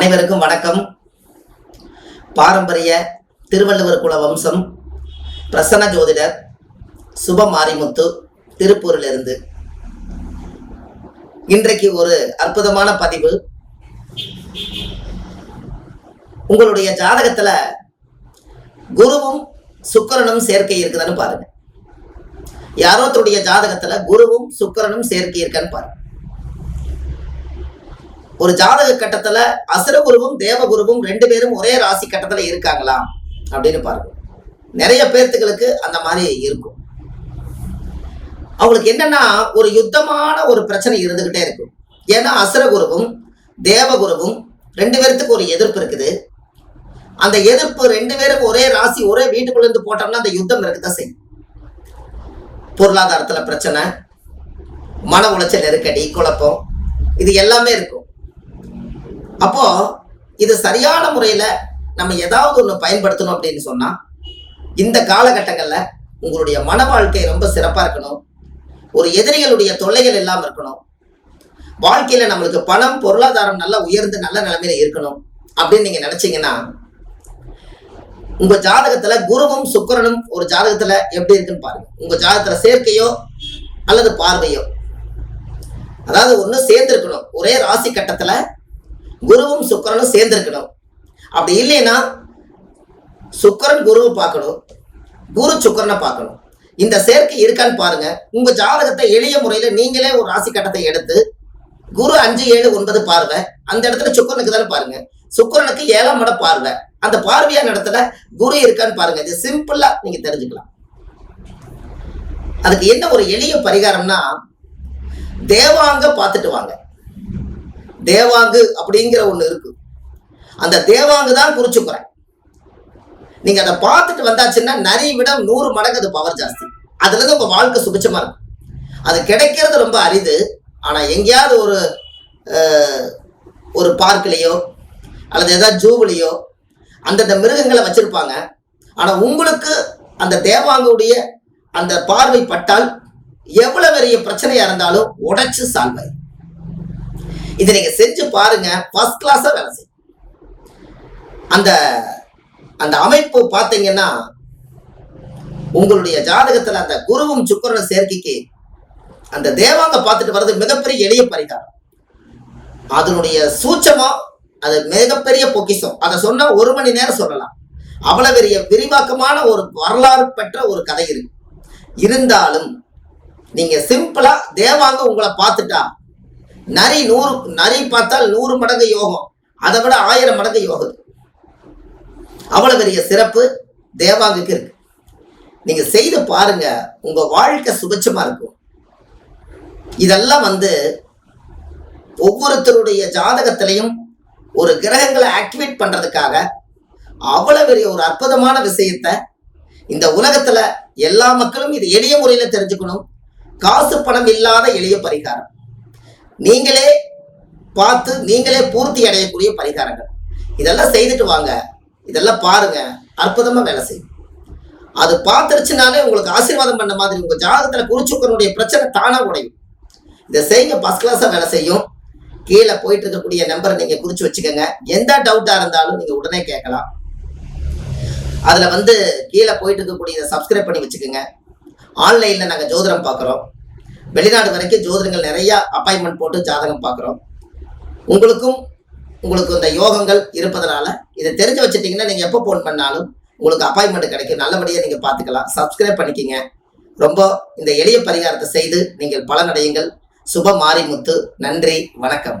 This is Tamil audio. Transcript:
அனைவருக்கும் வணக்கம். பாரம்பரிய திருவள்ளுவர் குல வம்சம் பிரசன்ன ஜோதிடர் சுப மாரிமுத்து திருப்பூரிலிருந்து. இன்றைக்கு ஒரு அற்புதமான பதிவு. உங்களுடைய ஜாதகத்துல குருவும் சுக்கரனும் சேர்க்கை இருக்குதான்னு பாருங்க. யாரோத்தருடைய ஜாதகத்துல குருவும் சுக்கரனும் சேர்க்கை இருக்கான்னு பாருங்க. ஒரு ஜாதக கட்டத்துல அசுரகுருவும் தேவகுருவும் ரெண்டு பேரும் ஒரே ராசி கட்டத்துல இருக்காங்களா? அப்படின்னு பாருங்க. நிறைய பேர்த்துகளுக்கு அந்த மாதிரி இருக்கும். அவங்களுக்கு என்னன்னா ஒரு யுத்தமான ஒரு பிரச்சனை இருந்துகிட்டே இருக்கும். ஏன்னா அசுரகுருவும் தேவகுருவும் ரெண்டு பேர்த்துக்கு ஒரு எதிர்ப்பு இருக்குது. அந்த எதிர்ப்பு ரெண்டு பேரும் ஒரே ராசி ஒரே வீட்டுக்குள்ள இருந்து போட்டோம்னா அந்த யுத்தம் இருக்குதான் செய்யும். பொருளாதாரத்துல பிரச்சனை மன உளைச்சல் நெருக்கடி குழப்பம் இது எல்லாமே இருக்கும். அப்போ இது சரியான முறையில நம்ம ஏதாவது ஒன்று பயன்படுத்தணும் அப்படின்னு சொன்னா இந்த காலகட்டங்கள்ல உங்களுடைய மன வாழ்க்கை ரொம்ப சிறப்பா இருக்கணும். ஒரு எதிரிகளுடைய தொல்லைகள் இல்லாமல் இருக்கணும். வாழ்க்கையில நம்மளுக்கு பணம் பொருளாதாரம் நல்லா உயர்ந்து நல்ல நிலைமையில இருக்கணும் அப்படின்னு நீங்க நினைச்சீங்கன்னா உங்க ஜாதகத்துல குருவும் சுக்கரனும் ஒரு ஜாதகத்துல எப்படி இருக்குன்னு பாருங்க. உங்க ஜாதகத்துல சேர்க்கையோ அல்லது பார்வையோ. அதாவது ஒன்று சேர்ந்திருக்கணும். ஒரே ராசி கட்டத்துல குருவும் சுக்கரனும் சேர்ந்திருக்கணும். அப்படி இல்லைன்னா சுக்கிரன் குருவை பார்க்கணும் குரு சுக்கிரனை பார்க்கணும். இந்த சேர்க்கை இருக்கான்னு பாருங்க. உங்க ஜாதகத்தை எளிய முறையில நீங்களே ஒரு ராசி கட்டத்தை எடுத்து குரு அஞ்சு ஏழு ஒன்பது பார்வை அந்த இடத்துல சுக்கரனுக்கு தானே பாருங்க. சுக்கிரனுக்கு ஏழாம் இடம் பார்வை. அந்த பார்வையான இடத்துல குரு இருக்கான்னு பாருங்க. இது சிம்பிளா நீங்க தெரிஞ்சுக்கலாம். அதுக்கு என்ன ஒரு எளிய பரிகாரம்னா தேவாங்க பார்த்துட்டு வாங்க. தேவாங்கு அப்படிங்கிற ஒண்ணு இருக்கு. அந்த தேவாங்கு தான் குறிச்சுக்கிறேன் நீங்க அதை பார்த்துட்டு வந்தாச்சுன்னா நிறைய விட நூறு மடங்கு அது பவர் ஜாஸ்தி. அதுல இருந்து உங்க வாழ்க்கை சுபிச்சமா இருக்கும். அது கிடைக்கிறது ரொம்ப அரிது. ஆனா எங்கேயாவது ஒரு ஒரு பார்க்லேயோ அல்லது ஏதாவது ஜூவிலையோ அந்தந்த மிருகங்களை வச்சிருப்பாங்க. ஆனா உங்களுக்கு அந்த தேவாங்குடைய அந்த பார்வை பட்டால் எவ்வளவு பெரிய பிரச்சனையா இருந்தாலும் உடைச்சு சால்வ் இதை நீங்க செஞ்சு பாருங்க. ஃபர்ஸ்ட் கிளாஸா வேலை செய்யும். அந்த அந்த அமைப்பு பார்த்தீங்கன்னா உங்களுடைய ஜாதகத்துல அந்த குருவும் சுக்கரனும் சேர்க்கைக்கு அந்த தேவாங்க பார்த்துட்டு வர்றது மிகப்பெரிய எளிய பரிகாரம். அதனுடைய சூட்சமம் அது மிகப்பெரிய பொக்கிஷம் அதை சொன்னா ஒரு மணி நேரம் சொல்லலாம். அவ்வளவு பெரிய விரிவாக்கமான ஒரு வரலாறு பெற்ற ஒரு கதை இருக்கு இருந்தாலும் நீங்க சிம்பிளா தேவாங்க உங்களை பார்த்துட்டா நரி நூறு நரி பார்த்தால் நூறு மடங்கு யோகம். அதை விட ஆயிரம் மடங்கு யோகம். அவ்வளவு பெரிய சிறப்பு தேவாங்குக்கு இருக்கு. நீங்க செய்து பாருங்க உங்க வாழ்க்கை சுபட்சமா இருக்கும். இதெல்லாம் வந்து ஒவ்வொருத்தருடைய ஜாதகத்திலையும் ஒரு கிரகங்களை ஆக்டிவேட் பண்றதுக்காக அவ்வளவு பெரிய ஒரு அற்புதமான விஷயத்த இந்த உலகத்துல எல்லா மக்களும் இது எளிய முறையில தெரிஞ்சுக்கணும். காசு பணம் இல்லாத எளிய பரிகாரம். நீங்களே பார்த்து நீங்களே பூர்த்தி அடையக்கூடிய பரிகாரங்கள். இதெல்லாம் செய்துட்டு வாங்க. இதெல்லாம் பாருங்க. அற்புதமா வேலை செய்யும். அது பார்த்துருச்சுனாலே உங்களுக்கு ஆசீர்வாதம் பண்ண மாதிரி உங்க ஜாதகத்துல குறிச்சுக்கனுடைய பிரச்சனை தானா உடையும் இதை செய்யுங்க. ஃபர்ஸ்ட் கிளாஸா வேலை செய்யும். கீழே போயிட்டு இருக்கக்கூடிய நம்பரை நீங்க குறிச்சு வச்சுக்கோங்க. எந்த டவுட்டா இருந்தாலும் நீங்க உடனே கேட்கலாம். அதுல வந்து கீழே போயிட்டு இருக்கக்கூடிய இதை சப்ஸ்கிரைப் பண்ணி வச்சுக்கோங்க. ஆன்லைன்ல நாங்க ஜோதிடம் பார்க்குறோம். வெளிநாடு வரைக்கும் ஜோதிடங்கள் நிறைய அப்பாயின்மெண்ட் போட்டு ஜாதகம் பார்க்குறோம். உங்களுக்கும் உங்களுக்கு இந்த யோகங்கள் இருப்பதனால இதை தெரிஞ்சு வச்சுட்டீங்கன்னா நீங்கள் எப்போ ஃபோன் பண்ணாலும் உங்களுக்கு அப்பாயின்மெண்ட் கிடைக்கும். நல்லபடியாக நீங்கள் பார்த்துக்கலாம். சப்ஸ்கிரைப் பண்ணிக்கிங்க. ரொம்ப இந்த எளிய பரிகாரத்தை செய்து நீங்கள் பலனடையுங்கள். சுப மாரிமுத்து. நன்றி. வணக்கம்.